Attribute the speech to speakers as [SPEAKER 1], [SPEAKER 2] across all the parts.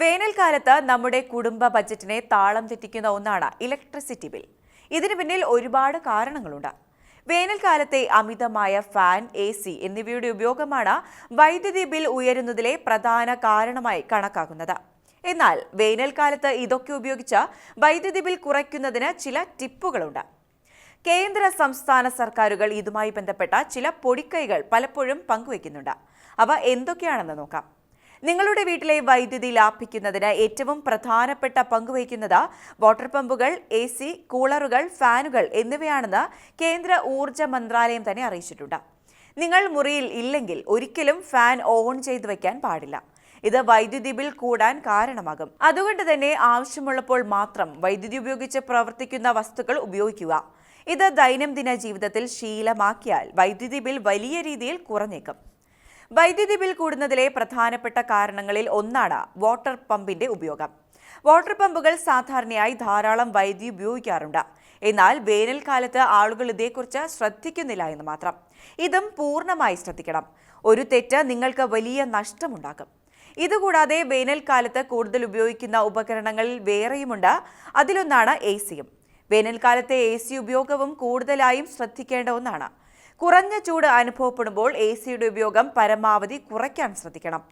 [SPEAKER 1] വേനൽക്കാലത്ത് നമ്മുടെ കുടുംബ ബജറ്റിനെ താളം തെറ്റിക്കുന്ന ഒന്നാണ് ഇലക്ട്രിസിറ്റി ബിൽ. ഇതിനു പിന്നിൽ ഒരുപാട് കാരണങ്ങളുണ്ട്. വേനൽക്കാലത്തെ അമിതമായ ഫാൻ എ സി എന്നിവയുടെ ഉപയോഗമാണ് വൈദ്യുതി ബിൽ ഉയരുന്നതിലെ പ്രധാന കാരണമായി കണക്കാക്കുന്നത്. എന്നാൽ വേനൽക്കാലത്ത് ഇതൊക്കെ ഉപയോഗിച്ച് വൈദ്യുതി ബിൽ കുറയ്ക്കുന്നതിന് ചില ടിപ്പുകളുണ്ട്. കേന്ദ്ര സംസ്ഥാന സർക്കാരുകൾ ഇതുമായി ബന്ധപ്പെട്ട ചില പൊടിക്കൈകൾ പലപ്പോഴും പങ്കുവയ്ക്കുന്നുണ്ട്. അവ എന്തൊക്കെയാണെന്ന് നോക്കാം. നിങ്ങളുടെ വീട്ടിലെ വൈദ്യുതി ലാഭിക്കുന്നതിന് ഏറ്റവും പ്രധാനപ്പെട്ട പങ്കുവഹിക്കുന്നത് വാട്ടർ പമ്പുകൾ എ സി കൂളറുകൾ ഫാനുകൾ എന്നിവയാണെന്ന് കേന്ദ്ര ഊർജ മന്ത്രാലയം തന്നെ അറിയിച്ചിട്ടുണ്ട്. നിങ്ങൾ മുറിയിൽ ഇല്ലെങ്കിൽ ഒരിക്കലും ഫാൻ ഓൺ ചെയ്തു വയ്ക്കാൻ പാടില്ല. ഇത് വൈദ്യുതി ബിൽ കൂടാൻ കാരണമാകും. അതുകൊണ്ട് തന്നെ ആവശ്യമുള്ളപ്പോൾ മാത്രം വൈദ്യുതി ഉപയോഗിച്ച് പ്രവർത്തിക്കുന്ന വസ്തുക്കൾ ഉപയോഗിക്കുക. ഇത് ദൈനംദിന ജീവിതത്തിൽ ശീലമാക്കിയാൽ വൈദ്യുതി ബിൽ വലിയ രീതിയിൽ കുറഞ്ഞേക്കും. വൈദ്യുതി ബിൽ കൂടുന്നതിലെ പ്രധാനപ്പെട്ട കാരണങ്ങളിൽ ഒന്നാണ് വാട്ടർ പമ്പിന്റെ ഉപയോഗം. വാട്ടർ പമ്പുകൾ സാധാരണയായി ധാരാളം വൈദ്യുതി ഉപയോഗിക്കാറുണ്ട്. എന്നാൽ വേനൽക്കാലത്ത് ആളുകൾ ഇതേക്കുറിച്ച് ശ്രദ്ധിക്കുന്നില്ല എന്ന് മാത്രം. ഇതും പൂർണമായി ശ്രദ്ധിക്കണം. ഒരു തെറ്റ് നിങ്ങൾക്ക് വലിയ നഷ്ടമുണ്ടാക്കും. ഇതുകൂടാതെ വേനൽക്കാലത്ത് കൂടുതൽ ഉപയോഗിക്കുന്ന ഉപകരണങ്ങളിൽ വേറെയുമുണ്ട്. അതിലൊന്നാണ് എ സിയും. വേനൽക്കാലത്തെ എ സി ഉപയോഗവും കൂടുതലായും ശ്രദ്ധിക്കേണ്ട ഒന്നാണ്. കുറഞ്ഞ ചൂട് അനുഭവപ്പെടുമ്പോൾ എ സിയുടെ ഉപയോഗം പരമാവധി കുറയ്ക്കാൻ ശ്രദ്ധിക്കണം.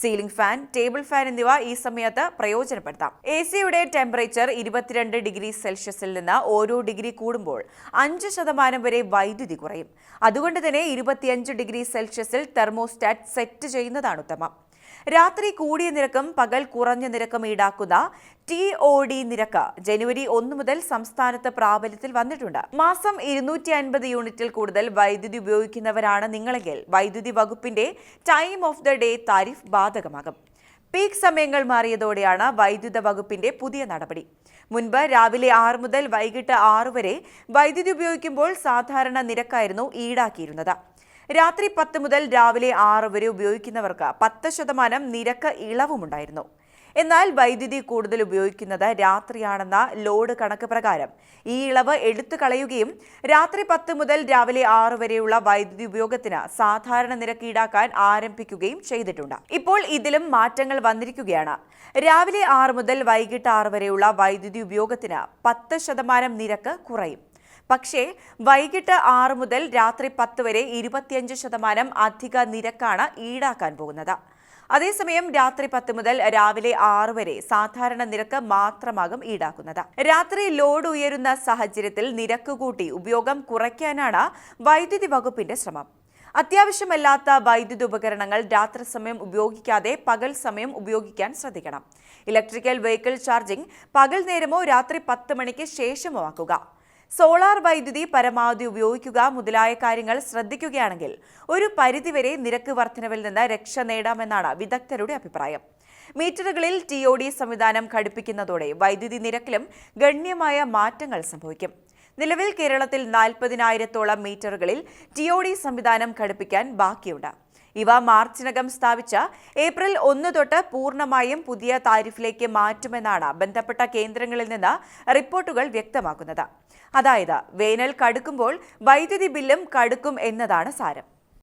[SPEAKER 1] സീലിംഗ് ഫാൻ ടേബിൾ ഫാൻ എന്നിവ ഈ സമയത്ത് പ്രയോജനപ്പെടുത്താം. എ സിയുടെ ടെമ്പറേച്ചർ ഇരുപത്തിരണ്ട് ഡിഗ്രി സെൽഷ്യസിൽ നിന്ന് ഓരോ ഡിഗ്രി കൂടുമ്പോൾ അഞ്ച് ശതമാനം വരെ വൈദ്യുതി കുറയും. അതുകൊണ്ട് തന്നെ ഇരുപത്തിയഞ്ച് ഡിഗ്രി സെൽഷ്യസിൽ തെർമോസ്റ്റാറ്റ് സെറ്റ് ചെയ്യുന്നതാണ് ഉത്തമം. രാത്രി കൂടിയ നിരക്കും പകൽ കുറഞ്ഞ നിരക്കും ഈടാക്കുന്ന ടി ഒ ഡി നിരക്ക് ജനുവരി ഒന്ന് മുതൽ സംസ്ഥാനത്ത് പ്രാബല്യത്തിൽ വന്നിട്ടുണ്ട്. മാസം ഇരുന്നൂറ്റി അൻപത് യൂണിറ്റിൽ കൂടുതൽ വൈദ്യുതി ഉപയോഗിക്കുന്നവരാണ് നിങ്ങളെങ്കിൽ വൈദ്യുതി വകുപ്പിന്റെ time of the day tariff ബാധകമാകും. പീക്ക് സമയങ്ങൾ മാറിയതോടെയാണ് വൈദ്യുത വകുപ്പിന്റെ പുതിയ നടപടി. മുൻപ് രാവിലെ ആറ് മുതൽ വൈകിട്ട് ആറ് വരെ വൈദ്യുതി ഉപയോഗിക്കുമ്പോൾ സാധാരണ നിരക്കായിരുന്നു ഈടാക്കിയിരുന്നത്. രാത്രി പത്ത് മുതൽ രാവിലെ ആറ് വരെ ഉപയോഗിക്കുന്നവർക്ക് പത്ത് ശതമാനം നിരക്ക് ഇളവുമുണ്ടായിരുന്നു. എന്നാൽ വൈദ്യുതി കൂടുതൽ ഉപയോഗിക്കുന്നത് രാത്രിയാണെന്ന ലോഡ് കണക്ക് പ്രകാരം. ഈ ഇളവ് എടുത്തു കളയുകയും രാത്രി പത്ത് മുതൽ രാവിലെ ആറ് വരെയുള്ള വൈദ്യുതി ഉപയോഗത്തിന് സാധാരണ നിരക്ക് ഈടാക്കാൻ ആരംഭിക്കുകയും ചെയ്തിട്ടുണ്ട്. ഇപ്പോൾ ഇതിലും മാറ്റങ്ങൾ വന്നിരിക്കുകയാണ്. രാവിലെ ആറ് മുതൽ വൈകിട്ട് ആറ് വരെയുള്ള വൈദ്യുതി ഉപയോഗത്തിന് പത്ത് ശതമാനം നിരക്ക് കുറയും. പക്ഷേ വൈകിട്ട് ആറ് മുതൽ രാത്രി പത്ത് വരെ ഇരുപത്തിയഞ്ച് ശതമാനം അധിക നിരക്കാണ് ഈടാക്കാൻ പോകുന്നത്. അതേസമയം രാത്രി പത്ത് മുതൽ രാവിലെ ആറ് വരെ സാധാരണ നിരക്ക് മാത്രമാകും ഈടാക്കുന്നത്. രാത്രി ലോഡ് ഉയരുന്ന സാഹചര്യത്തിൽ നിരക്ക് കൂട്ടി ഉപയോഗം കുറയ്ക്കാനാണ് വൈദ്യുതി വകുപ്പിന്റെ ശ്രമം. അത്യാവശ്യമല്ലാത്ത വൈദ്യുതി ഉപകരണങ്ങൾ രാത്രി സമയം ഉപയോഗിക്കാതെ പകൽ സമയം ഉപയോഗിക്കാൻ ശ്രദ്ധിക്കണം. ഇലക്ട്രിക്കൽ വെഹിക്കിൾ ചാർജിംഗ് പകൽ നേരമോ രാത്രി പത്ത് മണിക്ക് ശേഷമോ ആക്കുക. സോളാർ വൈദ്യുതി പരമാവധി ഉപയോഗിക്കുക മുതലായ കാര്യങ്ങൾ ശ്രദ്ധിക്കുകയാണെങ്കിൽ ഒരു പരിധിവരെ നിരക്ക് വർധനവിൽ നിന്ന് രക്ഷ നേടാമെന്നാണ് വിദഗ്ധരുടെ അഭിപ്രായം. മീറ്ററുകളിൽ ടി ഒ ഡി സംവിധാനം ഘടിപ്പിക്കുന്നതോടെ വൈദ്യുതി നിരക്കിലും ഗണ്യമായ മാറ്റങ്ങൾ സംഭവിക്കും. നിലവിൽ കേരളത്തിൽ നാൽപ്പതിനായിരത്തോളം മീറ്ററുകളിൽ ടി ഒ ഡി സംവിധാനം ഘടിപ്പിക്കാൻ ബാക്കിയുണ്ട്. ഇവ മാർച്ചിനകം സ്ഥാപിച്ച ഏപ്രിൽ ഒന്ന് തൊട്ട് പൂർണമായും പുതിയ താരിഫിലേക്ക് മാറ്റുമെന്നാണ് ബന്ധപ്പെട്ട കേന്ദ്രങ്ങളിൽ നിന്ന് റിപ്പോർട്ടുകൾ വ്യക്തമാക്കുന്നത്. അതായത് വേനൽ കടുക്കുമ്പോൾ വൈദ്യുതി ബില്ലും കടുക്കും എന്നതാണ് സാരം.